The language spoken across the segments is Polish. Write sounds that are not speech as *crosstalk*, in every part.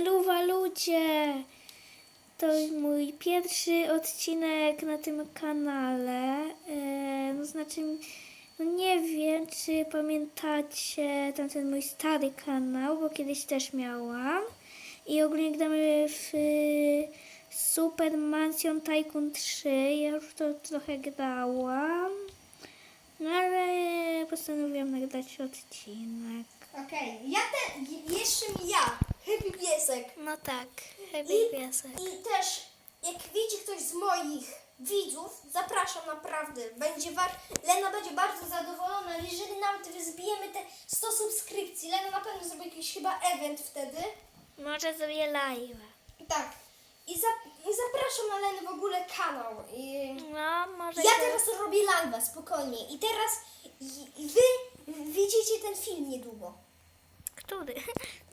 Eluwa ludzie! To mój pierwszy odcinek na tym kanale. E, no znaczy, no nie wiem, czy pamiętacie tamten mój stary kanał, bo kiedyś też miałam. I ogólnie gramy w y, Super Mansion Tycoon 3. Ja już to trochę grałam. No ale postanowiłam nagrać odcinek. Okej, ja te, jeszcze ja, Happy Piesek. No tak, I, I też, jak widzi ktoś z moich widzów, zapraszam naprawdę. Będzie war... Lena będzie bardzo zadowolona, jeżeli nawet zbijemy te 100 subskrypcji. Lena na pewno zrobi jakiś chyba event wtedy. Może zrobię live. Tak. I, za, i zapraszam na Leny w ogóle kanał. I... No, może Ja to- teraz robię live'a, spokojnie. I teraz i, i wy widzicie ten film niedługo. Który? *laughs*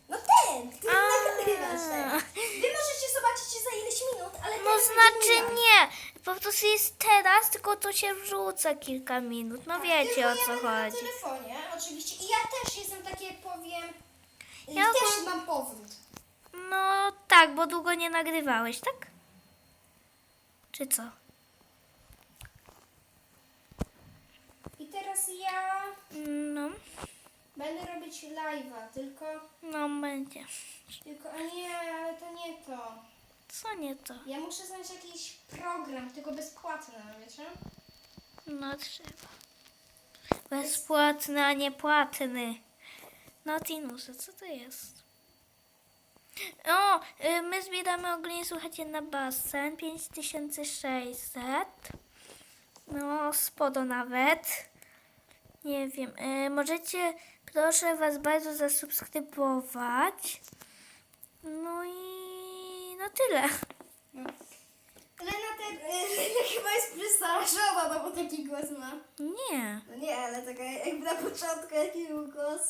No ten, który A. nagrywasz teraz. Wy możecie zobaczyć za ileś minut, ale No teraz znaczy będzie mój live. nie, po prostu jest teraz, tylko to się wrzuca kilka minut. No wiecie Tylko o ja co będę na chodzi. telefonie, oczywiście. I ja też jestem taki, jak powiem, Ja też mam- mam powrót. No tak, bo długo nie nagrywałeś, tak? Czy co? I teraz ja No, będę robić live'a, tylko, no będzie. tylko, a nie, ale to nie to. Co nie to? Ja muszę znaleźć jakiś program, tylko bezpłatny, wiecie? No trzeba. Bezpłatny, a nie płatny. Nautilus, co to jest? O, y, my zbieramy ogólnie, słuchajcie, na basen 5600. No, sporo nawet. Nie wiem, y, możecie, proszę Was bardzo zasubskrybować. No i no tyle. Lena, *laughs* te, Lena chyba jest przestraszona, no bo taki głos ma. Nie, No nie, ale taka jakby na początku jaki był głos.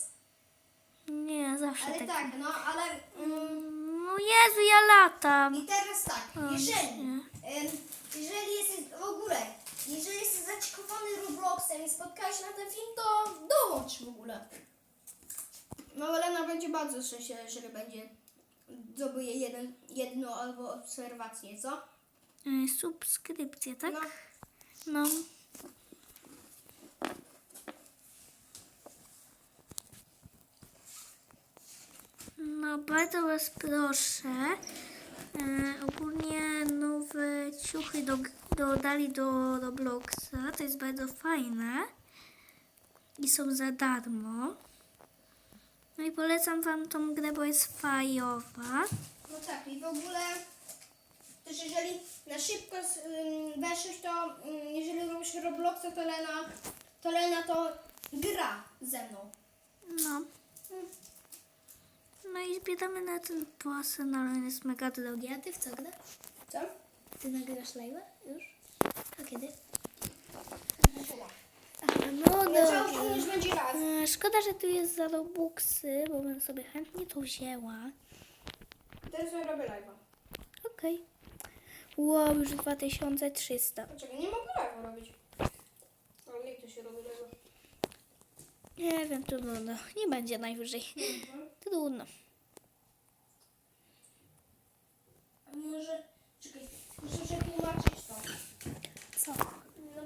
nie, zawsze Ale tak. tak, no ale... Mm, No Jezu, ja latam. I teraz tak, O, jeżeli, nie. em, jeżeli jesteś w ogóle, jeżeli jesteś zaciekowany Robloxem i spotkałeś na ten film, to dołącz w ogóle. No Lena będzie bardzo szczęśliwa, jeżeli będzie zdobyje jeden, jedną albo obserwację, co? Y, Subskrypcje, tak? No. No. No, bardzo Was proszę. E, ogólnie nowe ciuchy do, dodali do Robloxa. To jest bardzo fajne. I są za darmo. No i polecam Wam tą grę, bo jest fajowa. No tak, i w ogóle też jeżeli na szybko ym, weszłeś, to jeżeli robisz Robloxa, to Lena, to Lena to gra ze mną. No. No i zbieramy na ten basen, ale on jest mega drogi. A ty w co grasz? Co? Ty nagrywasz live'a już? A kiedy? No czas już będzie raz. E, Szkoda, że tu jest za Robuxy, bo bym sobie chętnie to wzięła. Teraz ja robię live'a. Okej. Wow, już 2300. Poczekaj, nie mogę live'a robić. Ale jak to się robi live'a? Nie wiem, trudno. Nie będzie najwyżej. Trudno. A może... Czekaj, muszę przetłumaczyć to. Co?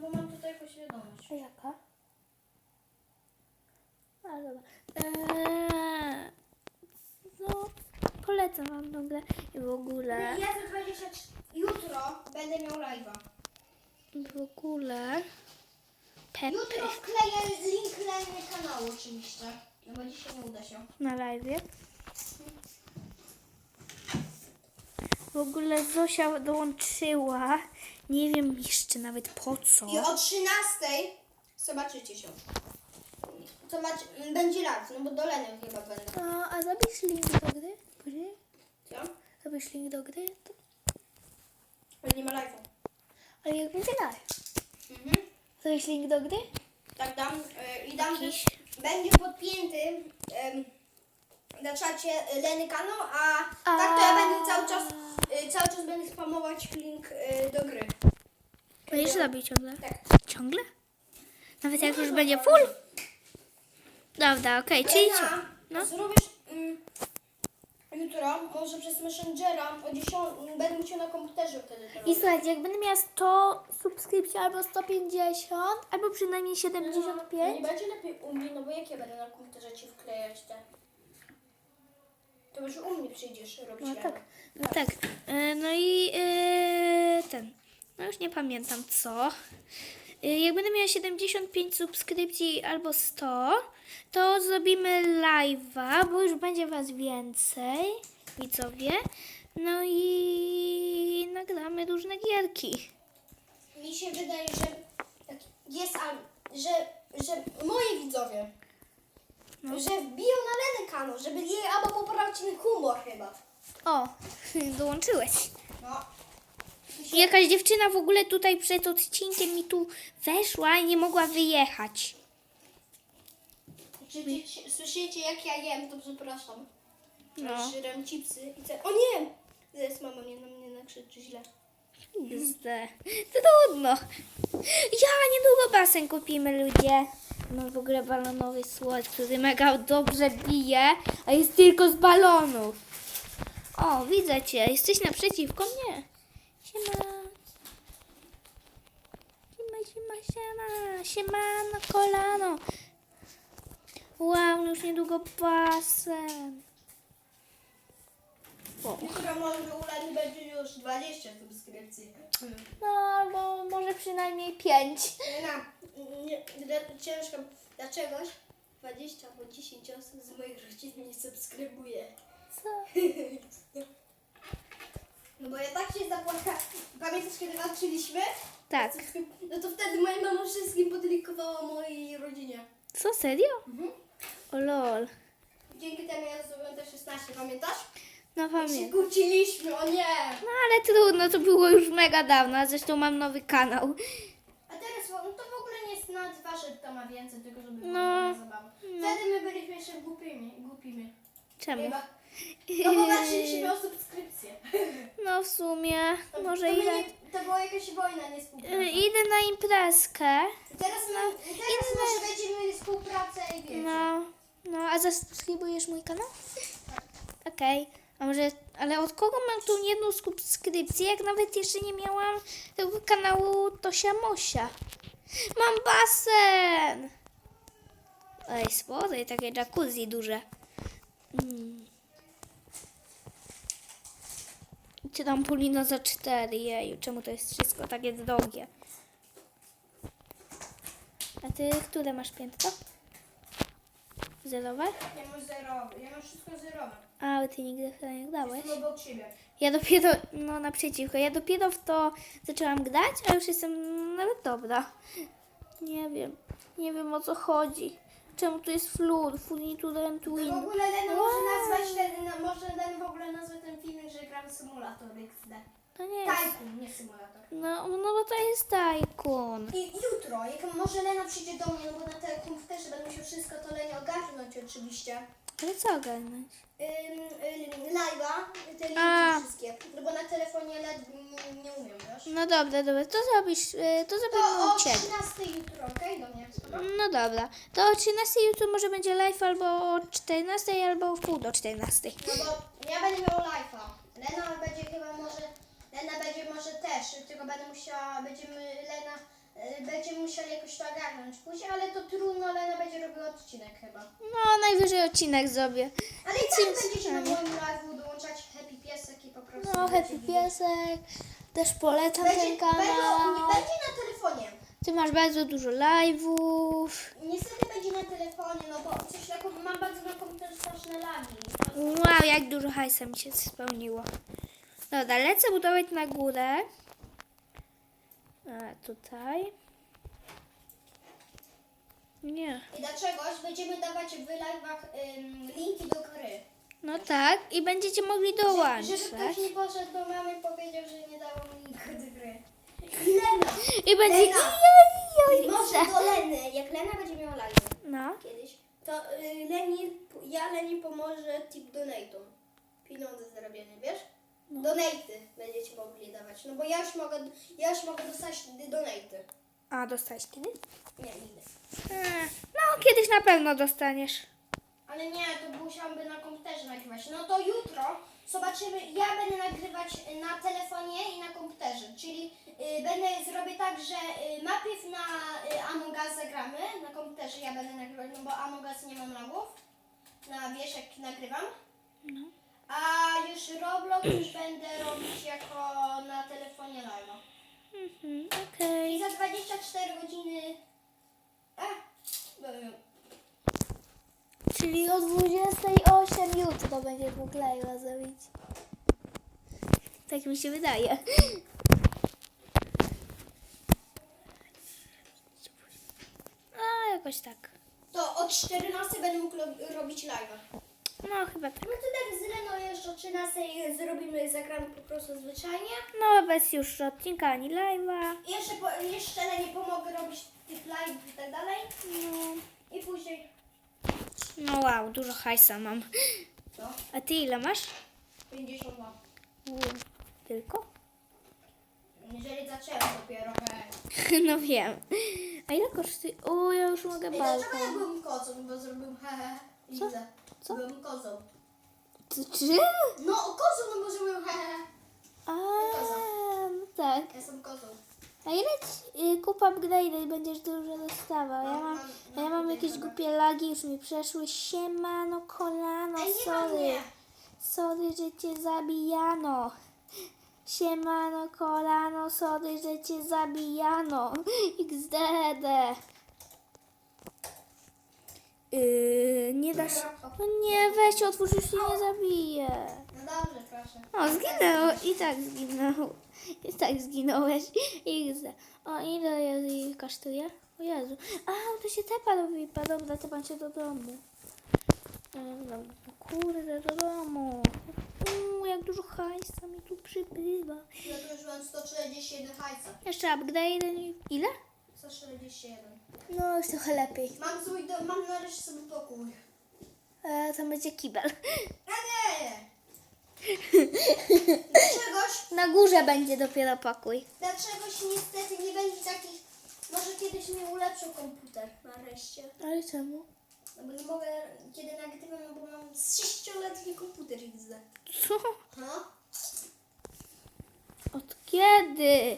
Bo mam tutaj poświadomość. A jaka? A, dobra. Eee, no, polecam wam tą grę i w ogóle, Ja za 20... Jutro będę miał live'a. w ogóle Pepe Jutro wkleję link Leny kanału oczywiście. No bo dzisiaj nie uda się. na live. W ogóle Zosia dołączyła. Nie wiem jeszcze nawet po co. I o 13 zobaczycie się. Zobacz, będzie lat, no bo do Leny chyba będę. A, a zapisz link do gry? gry? Co? Zapisz link do gry? To... Ale nie ma live'a. Ale jak będzie live? Mhm. Zapisz link do gry? Tak dam y, i dam Jakiś? będzie podpięty em, na czacie Leny kanał, a, tak to ja będę cały czas, cały czas będę spamować link y, do gry. Będziesz robić ciągle? Tak. Ciągle? Nawet jak już będzie full? Dobra, okej, czyli co? Lena, No. zrobisz, mm, jutro, może przez Messengera o 10 będę musiał na komputerze wtedy to I robić. słuchajcie, jak będę miała 100 subskrypcji albo 150, albo przynajmniej Nie 75, będzie lepiej u mnie, no bo jak ja będę na komputerze ci wklejać te? To już u mnie przyjdziesz robić No tak, no tak. E, No i e, ten. No już nie pamiętam co. E, Jak będę miała 75 subskrypcji albo 100, to zrobimy live'a, bo już będzie was więcej, widzowie. No i nagramy różne gierki. Mi się wydaje, że tak jest, al- że, że moi widzowie, No. że wbiją na kanał, żeby jej albo poprawić humor chyba. O, *laughs* dołączyłeś. No. I Jakaś dziewczyna w ogóle tutaj przed odcinkiem mi tu weszła i nie mogła wyjechać. Czy, czy, czy, słyszycie jak ja jem, to przepraszam. No. Żyrem chipsy i te... O nie! Zaraz mama mnie na mnie nakrzyczy źle. Zde. To trudno. Ja, niedługo basen kupimy, ludzie. Mam w ogóle balonowy słodź, który mega dobrze bije, a jest tylko z balonów. O, widzę cię. Jesteś naprzeciwko mnie. Siema. Siema, siema, siema. Siema na kolano. Wow, już niedługo basen. Jutro może u będzie już 20 subskrypcji. No, albo może przynajmniej pięć. Lena, nie, nie, ciężko. Dlaczegoś 20 albo 10 osób z moich rodzin nie subskrybuje. Co? *laughs* No bo ja tak się zapłakałam. Pamiętasz kiedy walczyliśmy? Tak. No to wtedy moja mama wszystkim podelikowała mojej rodzinie. Co, serio? Mhm. O lol. Dzięki temu ja zrobiłem te 16, pamiętasz? No się pamiętam. kłóciliśmy, o nie! No ale trudno, to było już mega dawno, a zresztą mam nowy kanał. A teraz no to w ogóle nie jest nawet wasze, to ma więcej, tylko żeby było No. no. zabawa. Wtedy my byliśmy jeszcze głupimi, głupimi. Czemu? Chyba. *laughs* No bo walczyliśmy o subskrypcję. *laughs* No w sumie, To, może to, my idę. nie, to była jakaś wojna, nie współpraca. Y, Idę na imprezkę. Teraz, my, teraz może będziemy mieli współpracę i wiecie. No, no, a zasubskrybujesz mój kanał? Okej. A może, ale od kogo mam tu jedną subskrypcję, jak nawet jeszcze nie miałam tego kanału Tosia Mosia? Mam basen! Ej, spory, takie jacuzzi duże. Mm. Czy tam Polino za cztery, jeju, czemu to jest wszystko takie drogie? A ty, które masz piętro? Zerowe? Ja mam zerowy, ja mam wszystko zerowe. A, ale ty nigdy w to nie grałeś? Jestem obok siebie. Ja dopiero, no naprzeciwko, ja dopiero w to zaczęłam grać, a już jestem nawet dobra. Nie wiem, nie wiem o co chodzi. Czemu tu jest flur, furniture No w twin? ogóle Lena może nazwać ten, no, może Lena w ogóle nazwać ten film, że gramy symulator XD. To nie jest, Tycoon, nie symulator. no, no bo to jest tajkun. I jutro, jak może Lena przyjdzie do mnie, no bo na te komputerze będę musiał wszystko to Lenie ogarnąć oczywiście. Ale co ogarnąć? Live'a, te linki A. wszystkie. No bo na telefonie LED nie, nie umiem, wiesz? No dobra, dobra, to zrobisz, y, to To zrobimy o u ciebie. 13 jutro, okej? Do mnie. No dobra, to o 13 jutro może będzie live albo o 14 albo w pół do 14. No bo ja będę miał live'a. Lena będzie chyba może, Lena będzie może też, tylko będę musiała, będziemy, Lena, będziemy musieli jakoś to ogarnąć później, ale to trudno, Lena będzie robiła odcinek chyba. No, najwyżej odcinek zrobię. Ale i Nic tak nie będziecie na moim live'u dołączać Happy Piesek i po prostu... No, Happy. Piesek, też polecam ten będzie, kanał. będzie na telefonie. Ty masz bardzo dużo live'ów. Niestety będzie na telefonie, no bo coś takiego, mam bardzo na komputerze straszne lagi. Wow, jak dużo hajsa mi się spełniło. Dobra, lecę budować na górę. A, tutaj. Nie. I dlaczegoś będziemy dawać w live'ach ym, linki do gry. No tak, i będziecie mogli Żeby, dołączyć. żeby ktoś nie poszedł do mamy i powiedział, że nie dało mi linku do gry. I Lena! I będzie... Lena. I może do Leny, jak Lena będzie miała live No. kiedyś, to y, Leni, ja Leni pomoże tip donate'om. Pieniądze zarabiane, wiesz? No. Donate'y będziecie mogli dawać. No bo ja już mogę, ja już mogę dostać donate'y. A, dostałeś kiedyś? Nie, nigdy. A, no, kiedyś na pewno dostaniesz. Ale nie, to musiałabym na komputerze nagrywać. No to jutro zobaczymy. Ja będę nagrywać na telefonie i na komputerze. Czyli y, będę zrobię tak, że y, najpierw na y, Among Us zagramy na komputerze. Ja będę nagrywać, no bo Among Us nie mam lagów. Na wieszek nagrywam. No. A już Roblox już *clears throat* będę robić jako na telefonie live'a. Mhm, okej. I za 24 godziny. A, będę- Czyli o 28 jutro będzie mógł live'a zrobić. Tak mi się wydaje. A, jakoś tak. To od 14 będę mógł lo- robić live'a. No, chyba tak. No to tak z Leną jeszcze o 13 zrobimy, zagramy po prostu zwyczajnie. No, bez już odcinka ani live'a. Jeszcze, po, jeszcze Lenie pomogę robić tych live i tak dalej. No. I później, no wow, dużo hajsa mam. no, A ty ile masz? 52. U, tylko? Jeżeli zaczęłam dopiero. *laughs* No wiem. A ile kosztuje? O, ja już mogę I dlaczego ja byłem kozą, bo hehe. i Co? widzę. Co? Byłem kozą. Ty, czy? No kozą, no bo zrobiłem hehe. A, no tak. Ja jestem kozą. A ile ci, y, kup upgrade i będziesz dużo dostawał? Ja mam, a ja mam jakieś głupie lagi, już mi przeszły. Siemano, kolano, Ej, nie ma sorry. mnie. Sorry, że cię zabijano. Siemano, kolano, sorry, że cię zabijano. *laughs* XDD. Yy, nie da się... No nie, weź otwórz, już się nie zabije. No dobrze, proszę. O, zginęło. I tak zginął. I tak zginąłeś. XD. O, ile je- kosztuje? O Jezu. A, to się tepa robi. Dobra, tepam się do domu. E, Dobra, kurde, do domu. Uuu, jak dużo hajsa mi tu przybywa. Ja tu już mam 141 hajca. Jeszcze upgrade. i- Ile? 141. No, już trochę lepiej. Mam swój dom, mam nareszcie sobie pokój. E, tam będzie kibel. A nie! *laughs* Dlaczegoś, Na górze będzie dopiero pokój. dlaczegoś niestety nie będzie takich... Może kiedyś mi ulepszył komputer nareszcie. Ale czemu? No bo nie mogę, kiedy nagrywam, no bo mam 6-letni komputer XD. Co? No? Od kiedy?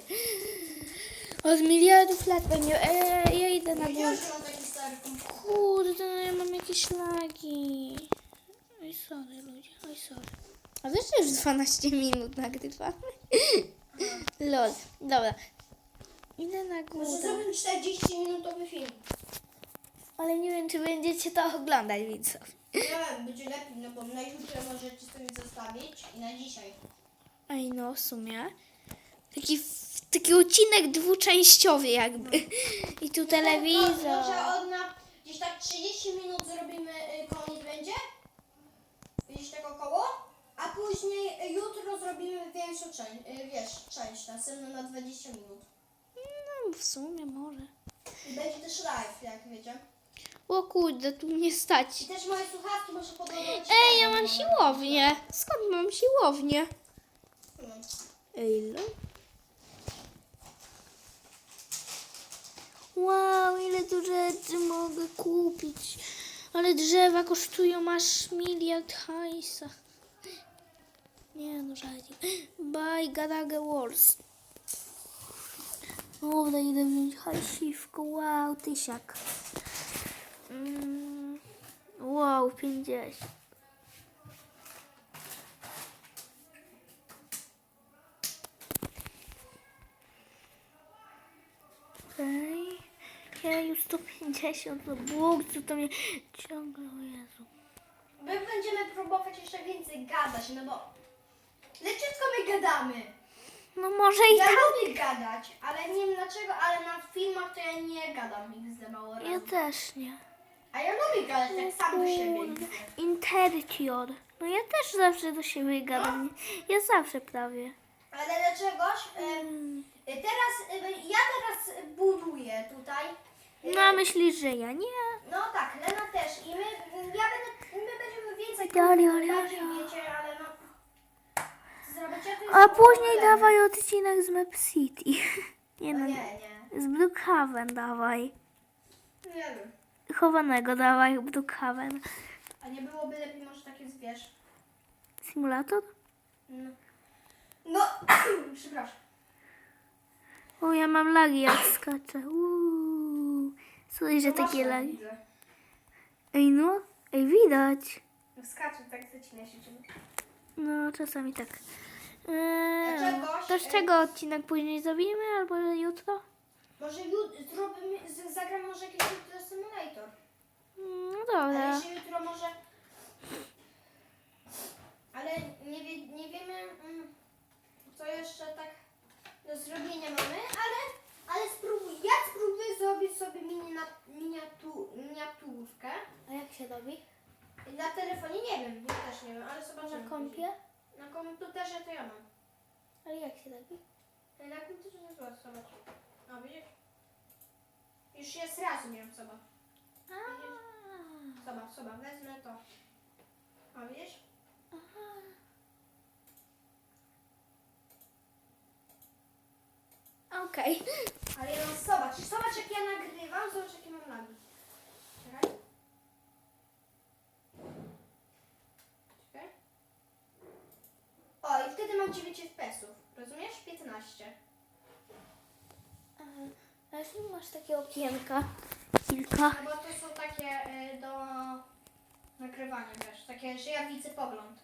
Od miliardów lat będzie. E, ja idę na górę. że mam taki stary komputer. Kurde, no ja mam jakieś lagi. Oj, sorry ludzie, oj, sorry. A wiesz, że już 12 minut nagrywamy? *laughs* Lol, dobra. Idę na Może górę. zrobimy 40-minutowy film. Ale nie wiem, czy będziecie to oglądać, widzów. Nie wiem, będzie lepiej, no bo na jutro możecie sobie zostawić i na dzisiaj. Ej, no, w sumie. Taki, taki odcinek dwuczęściowy jakby. I tu Może telewizor. od na gdzieś tak 30 minut zrobimy y, koniec będzie? Gdzieś tak około? A później y, jutro zrobimy większą część, y, wiesz, część, następną na 20 minut. No, w sumie może. I będzie też live, jak wiecie. O kurde, tu mnie stać. I też moje słuchawki muszę podładować. Ej, ja mam siłownię. Skąd mam siłownię? Hmm. Ile? Wow, ile tu rzeczy mogę kupić. Ale drzewa kosztują aż miliard hajsa. Nie no, żadnie. Buy Garage Wars. Dobra, idę wziąć hajsiwko. Wow, tysiak. Mm. Wow, 50. Okej. Ja już 150 no Bóg, co to mnie ciągle, o Jezu. My będziemy próbować jeszcze więcej gadać, no bo leciutko my gadamy. No może i Ja tak. lubię gadać, ale nie wiem dlaczego, ale na filmach to ja nie gadam XD mało razy. Ja też nie. A ja lubię gadać tak sam do siebie. Kurde. XD. Intertior. No ja też zawsze do siebie gadam. Ja zawsze prawie. Ale dlaczegoś? em, teraz, em, ja teraz buduję tutaj. No myślisz, że ja nie? No tak, Lena też. I my, ja będę, my będziemy więcej Dali, dali. wiecie, ale no... Zrobicie A później dawaj odcinek z Map City. *laughs* Nie No no, nie, nie. z Brookhaven dawaj. Nie wiem. Chowanego dawaj Brookhaven. A nie byłoby lepiej może takie zwierz? Simulator? No. No, *clears throat* przepraszam. O, ja mam lagi jak skaczę. Uuu. Słuchaj, że No takie lagi. Ej, no. Ej, widać. No Skaczę, tak zacina się. No, czasami tak. Eee, Dlaczegoś, to z czego odcinek później zrobimy? Albo jutro? Może jut- zrobimy, z- zagram może jakiś jutro simulator. Mm, No Ale dobra. jutro może... Ale nie, wie, nie wiemy, mm, co jeszcze tak do zrobienia mamy, ale, ale spróbuj, ja spróbuję zrobić sobie mini, miniatu, miniaturkę. A jak się robi? Na telefonie nie wiem, ja też nie wiem, ale zobaczymy. Na kompie? Na komputerze to ja mam. Ale jak się robi? Na komputerze nie zobacz, zobacz. O, widzisz? Już jest raz umiem, zobacz. Zobacz, zobacz, wezmę to. O, widzisz? Okej. Ale ja mam, zobacz, zobacz jak ja nagrywam, zobacz jakie mam lagi. Czekaj. Czekaj. O, i wtedy mam 9 FPS-ów, rozumiesz? 15. A jeśli masz takie okienka, kilka. No bo to są takie y, do nagrywania, wiesz, takie, że ja widzę pogląd.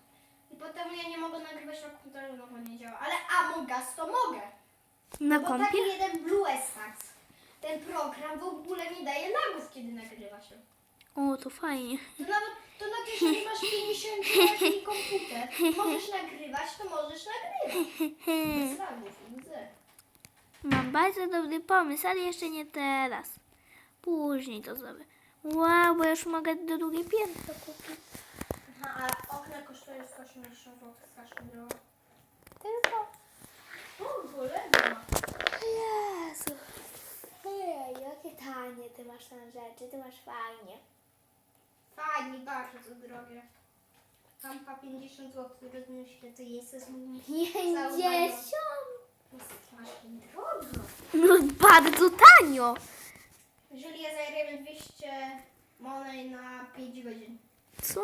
I potem ja nie mogę nagrywać na komputerze, no bo nie działa. Ale Among Us to mogę. Na bo kompie? taki jeden Blue Stacks. Ten program w ogóle nie daje lagów, kiedy nagrywa się. O, to fajnie. To nawet, to nawet *laughs* jeżeli masz 50 letni komputer, możesz nagrywać, to możesz nagrywać. Bez lagów, widzę. Mam bardzo dobry pomysł, ale jeszcze nie teraz. Później to zrobię. Wow, bo już mogę do drugiej piętro kupić. Aha, a okna kosztują 180 zł, strasznie drogo. Tylko. O, ma. Jezu. Ej, jakie tanie ty masz tam rzeczy, ty masz fajnie. Fajnie, bardzo drogie. Tampa 50 zł, rozumiesz, ile to jest? To jest mój Pięćdziesiąt? Masz drogo. No bardzo tanio. Jeżeli ja zagramy 200 monet na 5 godzin. Co?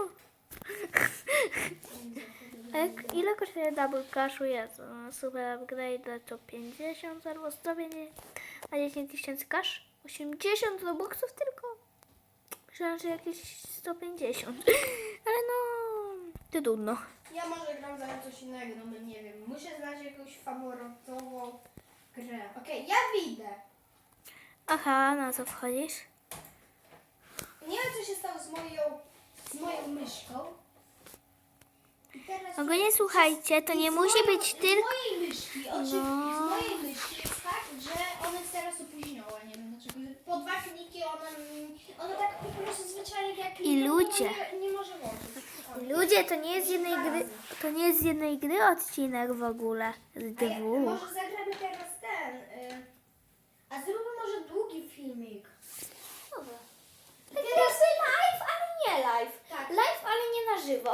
Ile kosztuje double cashu? Jest no, super upgrade to 50 albo 150, a 10 tysięcy cash? 80 robuxów tylko? Myślałam, że jakieś 150. *laughs* Ale no, to trudno. Ja może gram za coś innego, no nie wiem. Muszę znaleźć jakąś faworytową grę. Okej, ja widzę. Aha, na co wchodzisz? Nie wiem, co się stało z moją, z moją myszką. I teraz... Ogólnie słuchajcie, to nie z musi moją- być tylko... Z mojej myszki, oczywiście, No. z mojej myszki jest tak, że ona jest teraz opóźniona, nie wiem dlaczego. Po dwa kliki ona, ona tak po prostu zwyczajnie jak to ludzie. Nie, nie może włączyć. O. Ludzie, to nie jest z jednej gry, to nie jest z jednej gry odcinek w ogóle. Z A ja, dwóch. może zagramy teraz ten. Y, a zróbmy może długi filmik. Dobra. Teraz, live. Tak. Live, ale nie na żywo.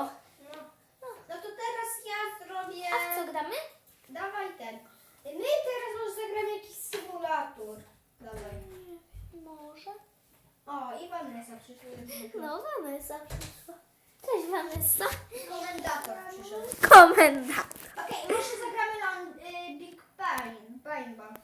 no, no to teraz ja zrobię. A w co gramy? Dawaj ten. My teraz może zagramy jakiś symulator. Dawaj. Może. O, i Vanessa przyszła. No, Vanessa przyszła. Cześć, Vanessa. Komendator przyszedł. Komenda. Okej, może zagramy na y, Big Bang. Bang Bang.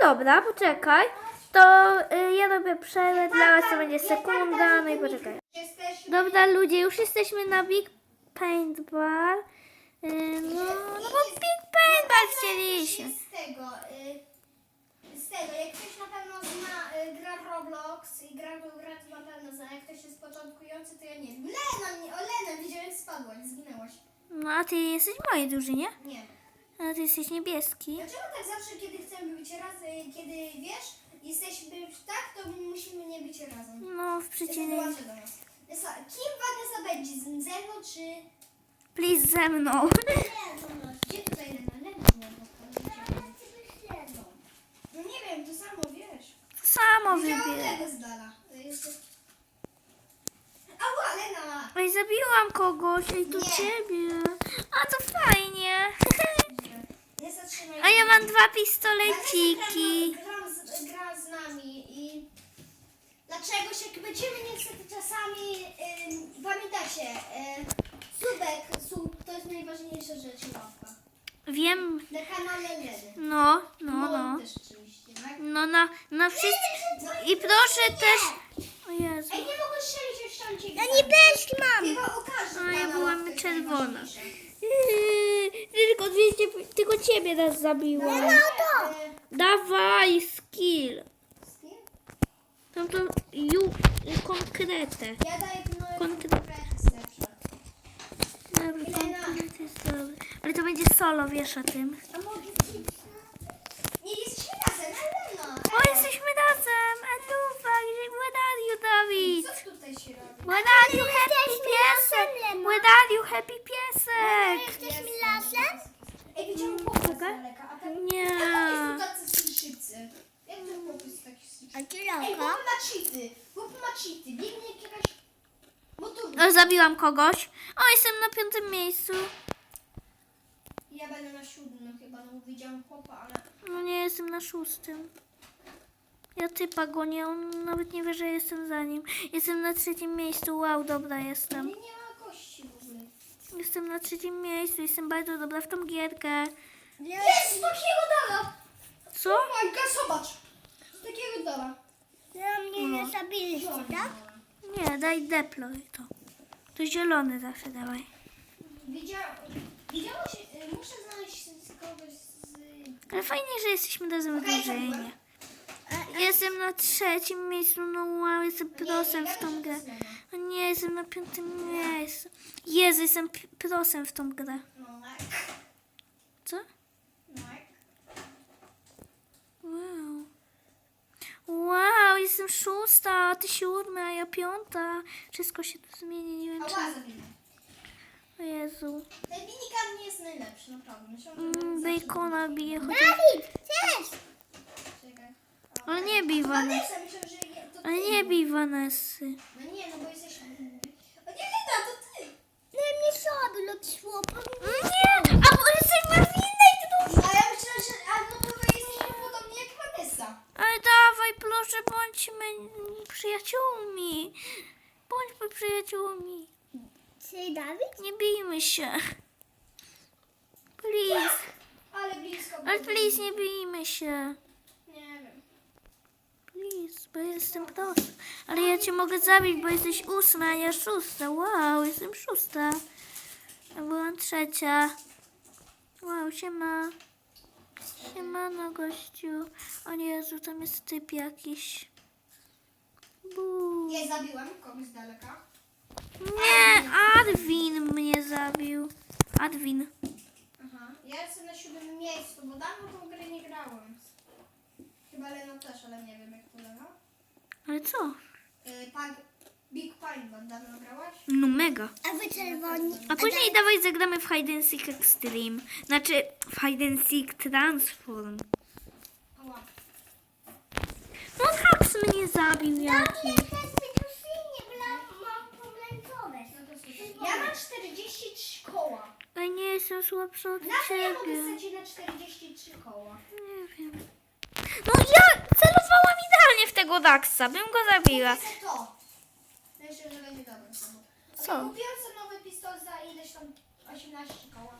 Dobra, poczekaj. To y, ja robię przerwę, dla was to będzie sekunda, no i poczekaj. Jesteśmy. Dobra, ludzie, już jesteśmy na Big Paintball. Y, no, no bo Big Paintball chcieliśmy. Z tego, y, z tego, jak ktoś na pewno zna, y, gra w Roblox i gra w grę, to na pewno zna. Jak ktoś jest początkujący, to ja nie wiem. Lena, nie, o Lenę, widziałem jak spadłaś, zginęłaś. No, a ty jesteś mojej drużynie? Nie. A ty jesteś niebieski. Dlaczego tak zawsze, kiedy chcemy być razem, kiedy wiesz, jesteśmy tak, to musimy nie być razem? No, w To jest przeciwnej... dołączę do nas. Vanessa, Kim Vanessa będzie? Z ze mną czy... Please ze mną. Nie, no, no, gdzie tutaj była No nie wiem, to samo wiesz. Samo tego z dala. Ała, Lena! Ej, zabiłam kogoś, ej, to Nie. ciebie. A, to fajnie. Nie zatrzymaj A ja mam dwa Vanessa pistoleciki. gra, gra, z, gra z nami i... Dlaczego się będziemy niestety czasami, ym, pamiętacie, y, subek, sub, to jest najważniejsza rzecz, łapka. Wiem, Na kanale Ledy. no, no, no. też oczywiście, tak? No na, na wszystko. No I proszę też... O Jezu. Ej, nie mogę strzelić tam cię. Ja niebieski mam. Chyba ukażę. A ja byłam czerwona. Yy, Tylko, dwieście, tylko ciebie raz zabiłam. No to. Dawaj, skill. Kim? No to ju, konkretę. Ja daję no, Konkretę. jest lepsza. Dobra, konkret jest dobry. Ale to będzie solo, wiesz o tym. A mogę ci... Nie jesteśmy razem, Elena. O, jesteśmy razem! Eluwa, where are you, Dawid? Co tutaj się robi? Where are you, happy piesek? Where are you, happy piesek? Jesteśmy razem? Ej, widziałam chłopca z daleka, a ten... Nie. Jak to jest tacy skrzypcy? Jak ten chłopiec taki? A ty Ej, jaka? chłop ma cheaty. Chłop ma cheaty. Biegnie jak jakaś... Motorówka. O, zabiłam kogoś. O, jestem na piątym miejscu. Ja będę na siódmym chyba, no bo widziałam chłopa, ale... No nie, jestem na szóstym. Ja typa gonię, on nawet nie wie, że jestem za nim. Jestem na trzecim miejscu, wow, dobra Nie, jestem. nie ma kości w ogóle. Jestem na trzecim miejscu, jestem bardzo dobra w tą gierkę. Jest! Takiego dala! Co? Oh my god, zobacz! Takiego dala. Ja mnie nie zabiliście, tak? Nie, daj deploy to. To zielony zawsze dawaj. Widział... Widziałaś... y, Muszę znaleźć z kogoś z... Ale fajnie, że jesteśmy razem w Okej, drużynie. zabiłem. Jestem na trzecim miejscu, no wow, jestem prosem w tą grę. O nie, jestem na piątym miejscu. Jezu, jestem pi- prosem w tą grę. No, tak. Co? No, tak. Wow. Wow, jestem szósta, a ty siódma, a ja piąta. Wszystko się tu zmieni, nie wiem czy... Ała, zabijmy. O Jezu. Ten minigun nie jest najlepszy, naprawdę. Myślałam, że Mm, będzie bacona bije chociaż... Dawid, też! Czekaj. Ale nie bij Vanessa. Vanessa, myślałam, że je- to ty. Ale nie bij Vanessy. No nie, no bo jesteś... O nie, Lena, to ty! Nie mnie sobie lub słopo. Nie! A bo jesteśmy w innej drużynie. A ja myślałam, że... A no bo wy jesteście podobnie jak Vanessa. Ale proszę, bądźmy przyjaciółmi. Bądźmy przyjaciółmi. Czy Dawid? Nie bijmy się. Please. Ale blisko. Ale please, nie bijmy się. Nie wiem. Please, bo jestem prosty. Ale ja cię mogę zabić, bo jesteś ósma, a ja szósta. Wow, jestem szósta. Ja byłam trzecia. Wow, siema. Siemano, gościu. O Jezu, tam jest typ jakiś. Buu. Nie, zabiłem kogoś z daleka. Nie, Adwin mnie zabił. Adwin. Aha. Ja jestem na siódmym miejscu, bo dawno tą grę nie grałem. Chyba Lena też, ale nie wiem jak to Lena. Ale co? Yy, Pag... Big Pine Band dawno grałaś? No mega. A wy czerwoni? A później dawaj zagramy w Hide and Seek Extreme. Znaczy w Hide and Seek Transform. Ała. No Hax mnie zabił jaki. Dawid, też mi tu silnie, bo ja mam pomarańczowe. No to słyszę. Ja mam 43 koła. Ale nie jestem słabsza od Na co ja mogę ciebie. stać na 43 koła? Nie wiem. No ja celowałam idealnie w tego Daxa, bym go zabiła. Sobie to. Myślę, że będzie dobry samochód. Co? Kupiłem sobie nowy pistolet za ileś tam 18 koła.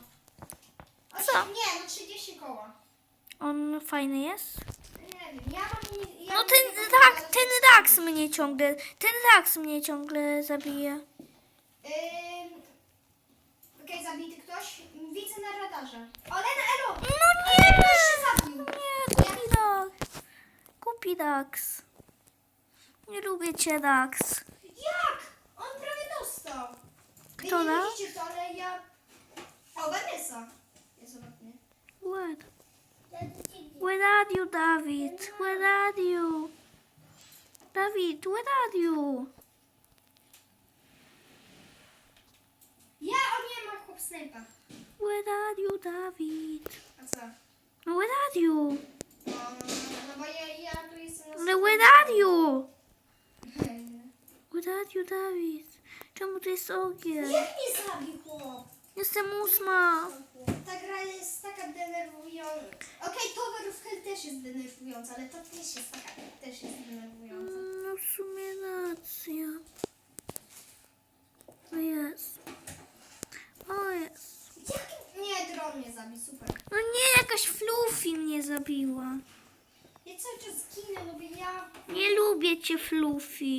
Co? Osiem- Nie, no 30 koła. On fajny jest? Nie wiem, ja mam... nie- Ja No ten takiego Dax, ten Dax mnie ciągle, ten Dax mnie ciągle zabija. Ym, Okej, zabity ktoś. Widzę na radarze. Olena, Elo! No nie! Ktoś się zabił. Nie, kupi Dax. Kupi Dax. Nie lubię cię, Dax. Jak? On prawie dostał. Da? widzicie to, ale ja... O, Vanessa. Jest. What? Where are you, David? Where are you? David, where are you? Ja, o nie, mam chłop snajpa. Where are you, David? A co? No, where are you? No, no, no, no bo ja, ja tu jestem na... No, where are you? *laughs* Where are you, David? czemu to jest ogień? Jak mnie zabił chłop? Jestem ósma. Ta gra jest taka denerwująca. Okej, okay, Tower of Hell też jest denerwująca, ale to też jest taka, też jest denerwująca. Mm, no w sumie racja. O jest. O jest. Jak? Nie, dron mnie zabił, super. No nie, jakaś Fluffy mnie zabiła. Ja cały czas ginę, no bo ja... Nie lubię cię Fluffy.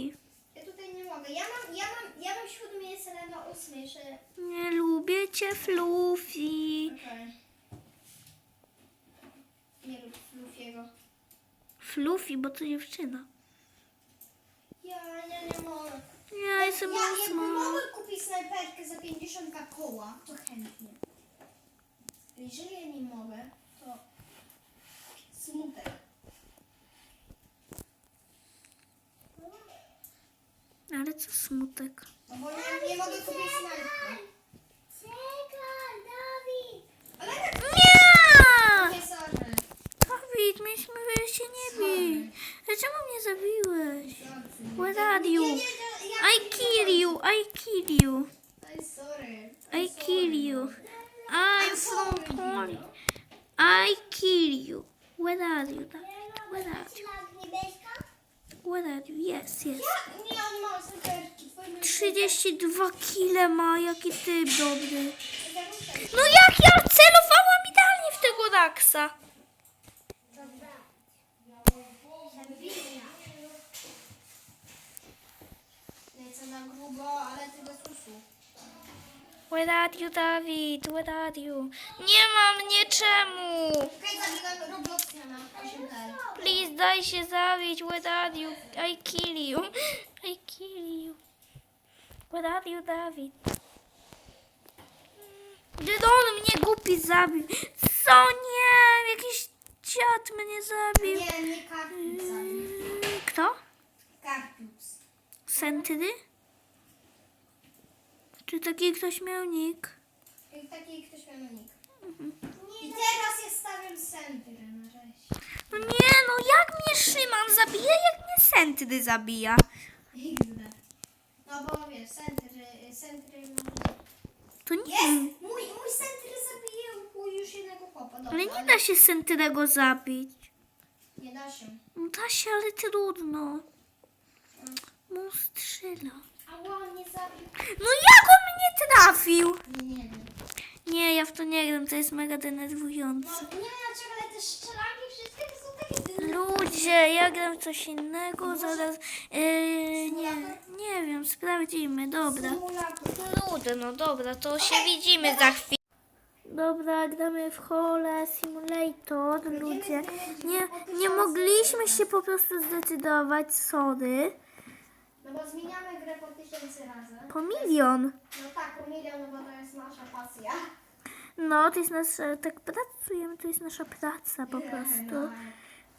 Nie lubię cię, Fluffy. Okej. Nie lub Lufiego. Fluffy, bo to dziewczyna. Ja, ja nie mogę. Ja jestem ja, jakby mocna. mogę kupić snajperkę za 50 koła, to chętnie. Jeżeli ja nie mogę, to smutek. Ale co smutek. No bo nie, nie mogę kupić snajperki. Czekaj, Dawid. Ale tak Nie! sorry. Dawid, mieliśmy się nie bij. Ale czemu mnie zabiłeś? Where are you? I kill you, I kill you. I'm sorry. I kill you. I'm so sorry. I kill you. Where are you, Dawid? Where are you? Niebieska? Where are you? Yes, yes. Ja nie on ma. Twoje były 32 kile ma, jaki typ dobry. No jak ja celowałam idealnie w tego Daxa. Lecę na grubo, ale ty bez usług. Where you, Dawid? Where you? Nie mam 8 tel. Please, daj się zabić. Where you? I kill you. I kill you. Are you, Dawid? Gdy on mnie głupi zabił. Co nie? Jakiś dziad mnie zabił. Nie, nie Karpius zabił. Kto? Karpius. Sentydy? Czy taki ktoś miał nick? Taki ktoś miał nick. I teraz ja stawiam centry na razie. No nie, no jak mnie Szyman zabija, jak mnie Sentydy zabija? *laughs* No bo wiesz, centry, centry... To nie. Jest! Mój, mój centry zabije już jednego chłopa. Dobra, Ale nie da się Sentydego zabić. Nie da się. No da się, ale trudno. Mu strzela. Ała, nie zabił. No jak on mnie trafił? Nie wiem. Nie, ja w to nie gram, to jest mega denerwujące. No nie wiem dlaczego, ale te strzelanki wszystkie to są takie dynamiczne. Ludzie, ja gram w coś innego, zaraz... Yy, nie, sprawdzimy, dobra. Trudno, dobra, to się widzimy za chwilę. Dobra, gramy w Hole Simulator, ludzie. Nie, nie mogliśmy się po prostu zdecydować, sorry. No bo zmieniamy grę po tysięcy razy. Po milion. No tak, po milion, no bo to jest nasza pasja. No, to jest nasza, tak pracujemy, to jest nasza praca po prostu.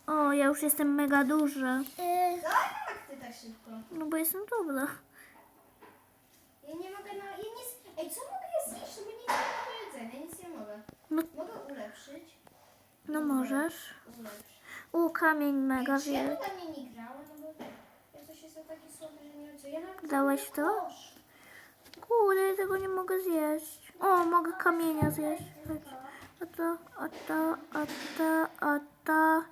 O, ja już jestem mega duża. No jak ty tak szybko? No bo jestem dobra. Ja nie mogę na... Ja nic... Ej, co mogę zjeść? Bo nic nie mam do jedzenia, nic nie mogę. No, Mogę ulepszyć? no możesz. Ulepszyć. U, kamień mega czy ja wielki. tutaj nie, nie grałem, no bo ja coś jestem taki słaby, że nie wiem co. Ja nawet Dałeś to? kosz. Kurde, ja tego nie mogę zjeść. O, mogę kamienia zjeść. Chodź. A to, a to, a to, a to,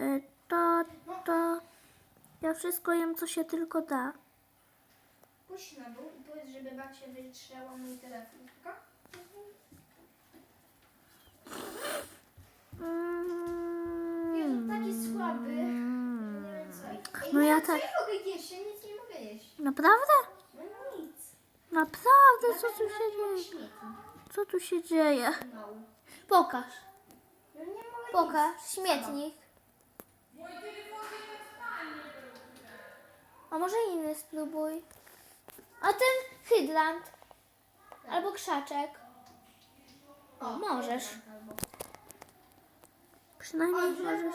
y, to, to. Ja wszystko jem, co się tylko da. Puść na dół żeby babcia wytrzymała mój telefon, tylko? Jezu, taki słaby. Nie wiem co. Ej, No ja co tak. ja mogę jeść? Ja nic nie mogę jeść. Naprawdę? No nic. Naprawdę? Co tu się dzieje? Co tu się dzieje? No. Pokaż. No nie mogę Pokaż. Śmietnik. A może inny spróbuj. A ten hydrant. Albo krzaczek. O, możesz. Przynajmniej możesz.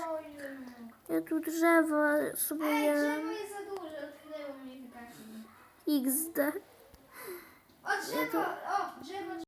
Ja tu drzewo sobie Ej, jem. drzewo jest za duże, odknęło mnie wykaźnie. XD. O, drzewo! O, drzewo,